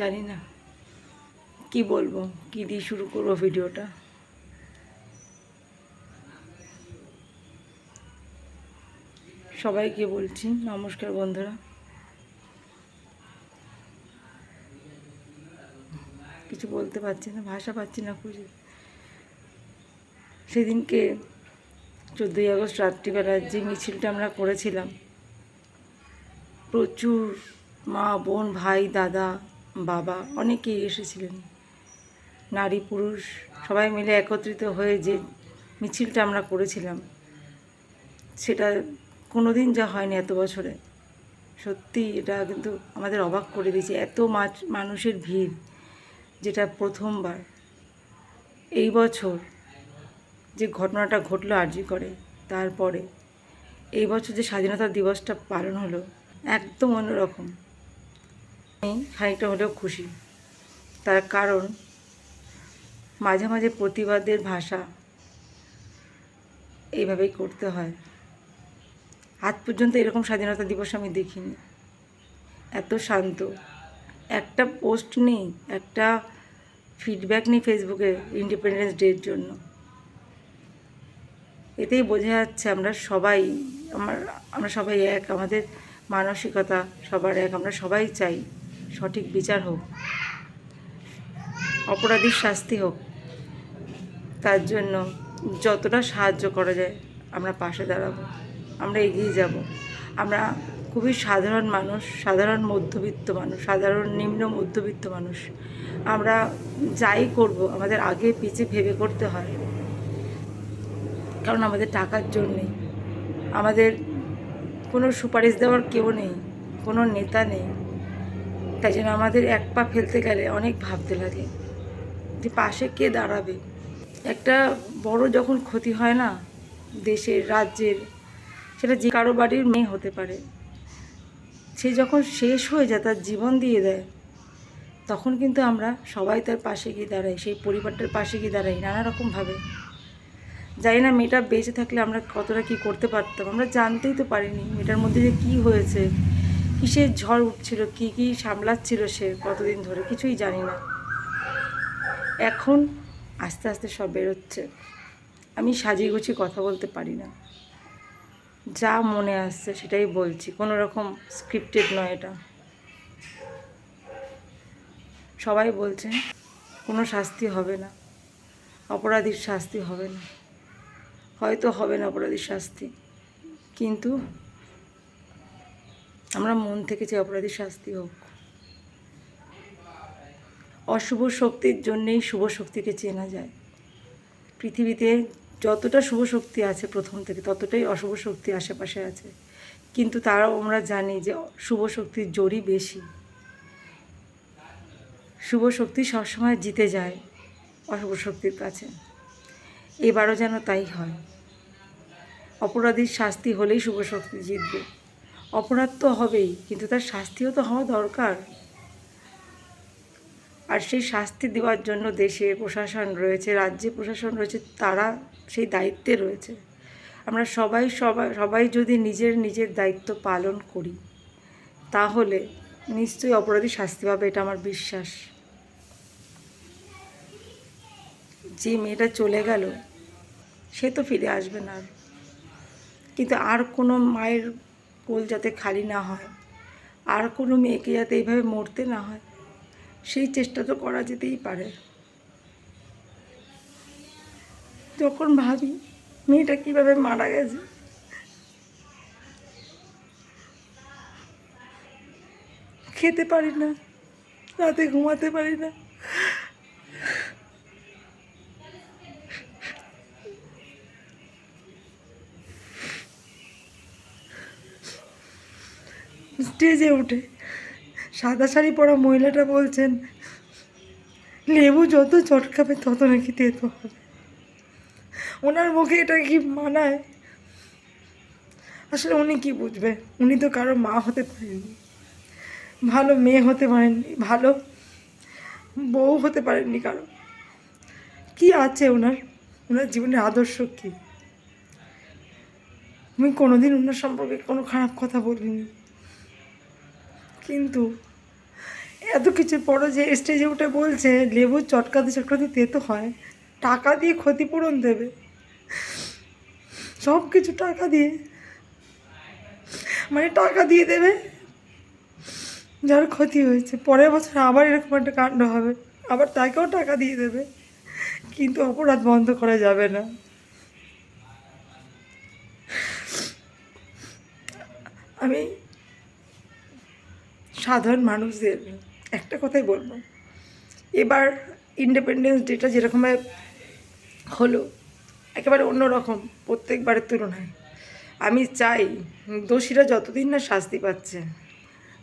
জানি না। কি বলব? কি দিয়ে শুরু করব ভিডিওটা? সবাইকে বলছি, নমস্কার বন্ধুরা। কিছু বলতে পারছি না, ভাষা পাচ্ছি না খুঁজে। সেদিনকে চোদ্দোই আগস্ট রাত্রিবেলা যে মিছিলটা আমরা করেছিলাম, প্রচুর মা, বোন, ভাই, দাদা বাবা অনেকেই এসেছিলেন। নারী, পুরুষ, সবাই মিলে একত্রিত হয়ে যে মিছিলটা আমরা করেছিলাম, সেটা কোনো দিন যা হয়নি এত বছরে। সত্যি এটা কিন্তু আমাদের অবাক করে দিয়েছে। এত মাছ, মানুষের ভিড় যেটা প্রথমবার। এই বছর যে ঘটনাটা ঘটলো আরজি করে, তারপরে এই বছর যে স্বাধীনতা দিবসটা পালন হলো, একদম অন্যরকম। আমি খানিকটা হলেও খুশি। তার কারণ, মাঝে মাঝে প্রতিবাদের ভাষা এইভাবেই করতে হয়। আজ পর্যন্ত এরকম স্বাধীনতা দিবস আমি দেখিনি। এত শান্ত। একটা পোস্ট নেই, একটা ফিডব্যাক নেই ফেসবুকে ইন্ডিপেন্ডেন্স ডের জন্য। এতেই বোঝা যাচ্ছে আমরা সবাই, আমার, আমরা সবাই এক, আমাদের মানসিকতা সবার এক, আমরা সবাই চাই। সঠিক বিচার হোক, অপরাধীর শাস্তি হোক, তার জন্য যতটা সাহায্য করা যায় আমরা পাশে দাঁড়াবো, আমরা এগিয়ে যাব। আমরা খুবই সাধারণ মানুষ, সাধারণ মধ্যবিত্ত মানুষ, সাধারণ নিম্ন মধ্যবিত্ত মানুষ। আমরা যাই করব, আমাদের আগে পিছে ভেবে করতে হয়। কারণ আমাদের টাকার জন্যে আমাদের কোনো সুপারিশ দেওয়ার কেউ নেই, কোনো নেতা নেই। তাই জন্য আমাদের এক পা ফেলতে গেলে অনেক ভাবতে লাগে যে পাশে কে দাঁড়াবে। একটা বড় যখন ক্ষতি হয় না দেশের, রাজ্যের, সেটা যে কারও বাড়ির মেয়ে হতে পারে। সে যখন শেষ হয়ে যায়, তার জীবন দিয়ে দেয়, তখন কিন্তু আমরা সবাই তার পাশে গিয়ে দাঁড়াই, সেই পরিবারটার পাশে গিয়ে দাঁড়াই নানা রকমভাবে জানি না মেয়েটা বেঁচে থাকলে আমরা কতটা কি করতে পারতাম, আমরা জানতেই তো পারিনি মেয়েটার মধ্যে যে কী হয়েছে। কিসের ঝড় উঠছিল, কী কী সামলাচ্ছিল সে কতদিন ধরে কিছুই জানি না। এখন আস্তে আস্তে সব বেরোচ্ছে। আমি সাজিয়ে গুছিয়ে কথা বলতে পারি না। যা মনে আসছে সেটাই বলছি, কোনো রকম স্ক্রিপ্টেড নয় এটা। সবাই বলছে, কোনো শাস্তি হবে না, অপরাধীর শাস্তি হবে না। হয়তো হবে না অপরাধীর শাস্তি, কিন্তু আমরা মন থেকে চাই অপরাধীর শাস্তি হোক, অশুভ শক্তির জন্যেই শুভ শক্তিকে চেনা যায়। পৃথিবীতে যতটা শুভ শক্তি আছে প্রথম থেকে, ততটাই অশুভ শক্তি আশেপাশে আছে। কিন্তু তারাও আমরা জানি যে শুভ শক্তির জোরই বেশি। শুভ শক্তি সবসময় জিতে যায় অশুভ শক্তির কাছে। এবারও যেন তাই হয়। অপরাধীর শাস্তি হলেই শুভ শক্তি জিতবে। অপরাধ তো হবেই, কিন্তু তার শাস্তিও তো হওয়া দরকার। আর সেই শাস্তি দেওয়ার জন্য দেশে প্রশাসন রয়েছে, রাজ্যে প্রশাসন রয়েছে, তারা সেই দায়িত্বে রয়েছে। আমরা সবাই সবাই সবাই যদি নিজের নিজের দায়িত্ব পালন করি, তাহলে নিশ্চয়ই অপরাধী শাস্তি পাবে, এটা আমার বিশ্বাস। যে মেয়েটা চলে গেল, সে তো ফিরে আসবে না। আর কিন্তু আর কোনো মায়ের কোল যাতে খালি না হয়, আর কোনো মেয়েকে যাতে এইভাবে মরতে না হয়, সেই চেষ্টা তো করা যেতেই পারে। যখন ভাবি মেয়েটা কীভাবে মারা গেছে, খেতে পারি না, রাতে ঘুমাতে পারি না স্টেজে উঠে। সাদা শাড়ি পরা মহিলাটা বলছেন, লেবু যত চটকাবে তত নাকি তেতো হবে। ওনার মুখে এটা কি মানায়? আসলে উনি কি বুঝবে? উনি তো কারও মা হতে পারেননি। ভালো মেয়ে হতে পারেননি, ভালো বউ হতে পারেননি কারও। কি আছে ওনার? ওনার জীবনের আদর্শ কী? আমি কোনোদিন ওনার সম্পর্কে কোনো খারাপ কথা বলিনি। কিন্তু এত কিছুর পরও যে স্টেজে উঠে বলছে লেবু চটকাতে চটকাতে তেতো হয়, টাকা দিয়ে ক্ষতিপূরণ দেবে। সব কিছু টাকা দিয়ে মানে টাকা দিয়ে দেবে, যার ক্ষতি হয়েছে। পরের বছর আবার এরকম একটা কাণ্ড হবে, আবার তাকেও টাকা দিয়ে দেবে, কিন্তু অপরাধ বন্ধ করা যাবে না। আমি সাধারণ মানুষদের একটা কথাই বলব। এবার ইন্ডিপেন্ডেন্স ডেটা যেরকমভাবে হলো, একেবারে অন্যরকম প্রত্যেকবারের তুলনায়। আমি চাই দোষীরা যতদিন না শাস্তি পাচ্ছে,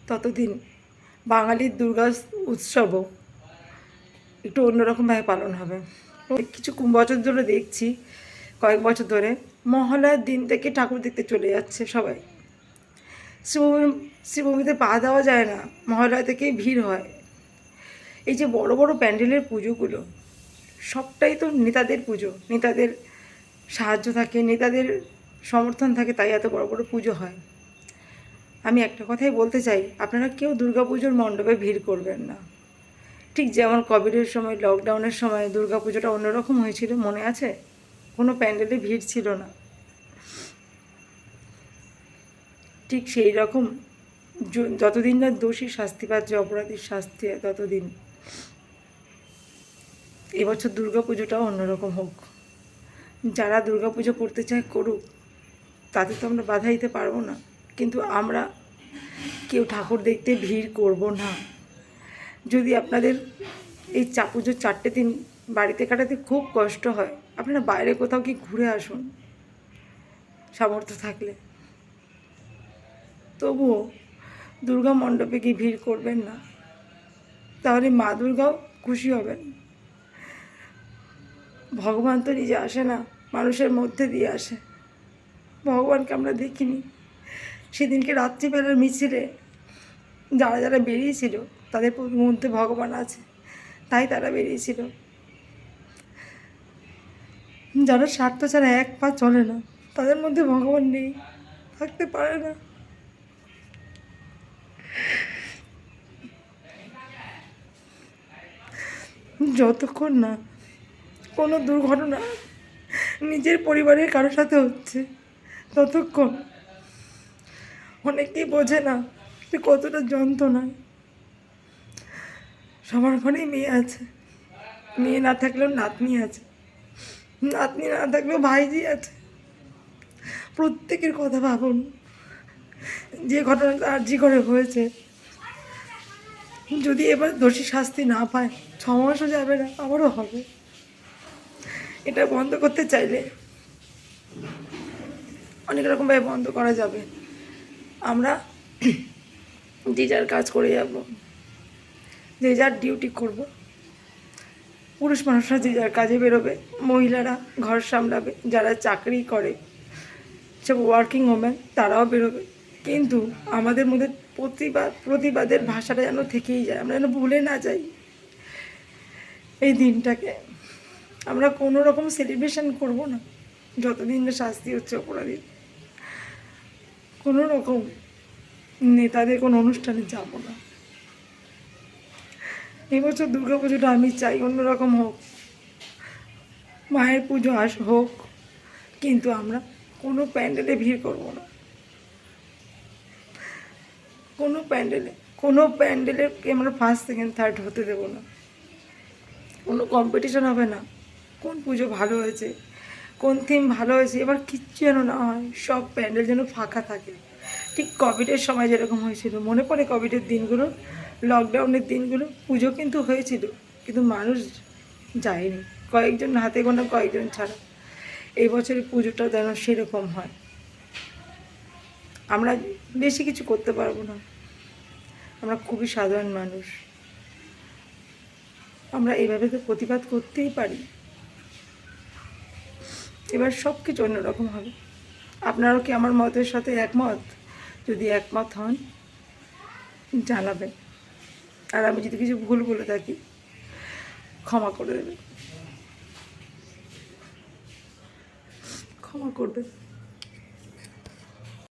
ততদিন বাঙালির দুর্গা উৎসবও একটু অন্যরকমভাবে পালন হবে। কিছু বছর ধরে দেখছি, কয়েক বছর ধরে মহলার দিন থেকে ঠাকুর দেখতে চলে যাচ্ছে সবাই। শিবভূমি, শিবভূমিতে পা দেওয়া যায় না মহালয়া থেকেই ভিড় হয়। এই যে বড় বড় প্যান্ডেলের পুজোগুলো, সবটাই তো নেতাদের পুজো, নেতাদের সাহায্য থাকে, নেতাদের সমর্থন থাকে, তাই এত বড় বড় পুজো হয়। আমি একটা কথাই বলতে চাই, আপনারা কেউ দুর্গাপুজোর মণ্ডপে ভিড় করবেন না। ঠিক যেমন কোভিডের সময় লকডাউনের সময় দুর্গাপুজোটা অন্যরকম হয়েছিল, মনে আছে? কোনো প্যান্ডেলে ভিড় ছিল না। ঠিক সেই রকম যতদিন না দোষী শাস্তি পাচ্ছে অপরাধীর শাস্তি ততদিন। এবছর দুর্গা পুজোটাও অন্যরকম হোক। যারা দুর্গা পুজো করতে চায় করুক, তাতে তো আমরা বাধা দিতে পারব না। কিন্তু আমরা কেউ ঠাকুর দেখতে ভিড় করব না। যদি আপনাদের এই চা পুজোর চারটে দিন বাড়িতে কাটাতে খুব কষ্ট হয়, আপনারা বাইরে কোথাও কি ঘুরে আসুন, সামর্থ্য থাকলে। তবুও দুর্গা মণ্ডপে গিয়ে ভিড় করবেন না। তাহলে মা দুর্গাও খুশি হবেন। ভগবান তো নিজে আসে না, মানুষের মধ্যে দিয়ে আসে। ভগবানকে আমরা দেখিনি। সেদিনকে রাত্রিবেলার মিছিলে যারা যারা বেরিয়েছিল, তাদের মধ্যে ভগবান আছে, তাই তারা বেরিয়েছিল। যারা স্বার্থ ছাড়া এক পা চলে না, তাদের মধ্যে ভগবান নেই, থাকতে পারে না। যতক্ষণ না কোনো দুর্ঘটনা নিজের পরিবারের কারোর সাথে হচ্ছে, ততক্ষণ অনেকেই বোঝে না যে কতটা যন্ত্রণা। সবার ঘরেই মেয়ে আছে, মেয়ে না থাকলেও নাতনি আছে, নাতনি না থাকলেও ভাইজি আছে। প্রত্যেকের কথা ভাবুন, যে ঘটনাটা আর্জি করে হয়েছে যদি এবার দোষী শাস্তি না পায় ছ মাসও যাবে না, আবারও হবে। এটা বন্ধ করতে চাইলে অনেক রকমভাবে বন্ধ করা যাবে। আমরা যে যার কাজ করে যাব, যে যার ডিউটি করব, পুরুষ মানুষরা যে যার কাজে বেরোবে, মহিলারা ঘর সামলাবে, যারা চাকরি করে সব ওয়ার্কিং ওম্যান তারাও বেরোবে। কিন্তু আমাদের মধ্যে প্রতিবাদ, প্রতিবাদের ভাষাটা যেন থেকেই যায়, আমরা যেন ভুলে না যাই এই দিনটাকে। আমরা কোনো রকম সেলিব্রেশন করব না, যতদিন না শাস্তি হচ্ছে অপরাধীর। কোনো রকম নেতাদের কোনো অনুষ্ঠানে যাব না। এবছর দুর্গা পুজোটা আমি চাই অন্যরকম হোক, মায়ের পুজো আস হোক, কিন্তু আমরা কোনো প্যান্ডেলে ভিড় করব না। কোনো প্যান্ডেলে কোনো প্যান্ডেলে আমরা ফার্স্ট সেকেন্ড থার্ড হতে দেবো না। কোনো কম্পিটিশন হবে না। কোন পুজো ভালো হয়েছে, কোন থিম ভালো হয়েছে, এবার কিচ্ছু যেন না হয়, সব প্যান্ডেল যেন ফাঁকা থাকে। ঠিক কোভিডের সময় যেরকম হয়েছিল, মনে পড়ে কোভিডের দিনগুলো লকডাউনের দিনগুলো, পুজো কিন্তু হয়েছিল, কিন্তু মানুষ যায়নি। কয়েকজন হাতে গোনা, কয়েকজন ছাড়া। এই বছরের পুজোটা যেন সেরকম হয়। আমরা বেশি কিছু করতে পারব না। আমরা খুবই সাধারণ মানুষ। আমরা এইভাবে তো প্রতিবাদ করতেই পারি। এবার সব কিছু অন্যরকম হবে। আপনারাও কি আমার মতের সাথে একমত? যদি একমত হন, জানাবেন। আর আমি যদি কিছু ভুল বলে থাকি, ক্ষমা করে দেবেন। ক্ষমা করবেন।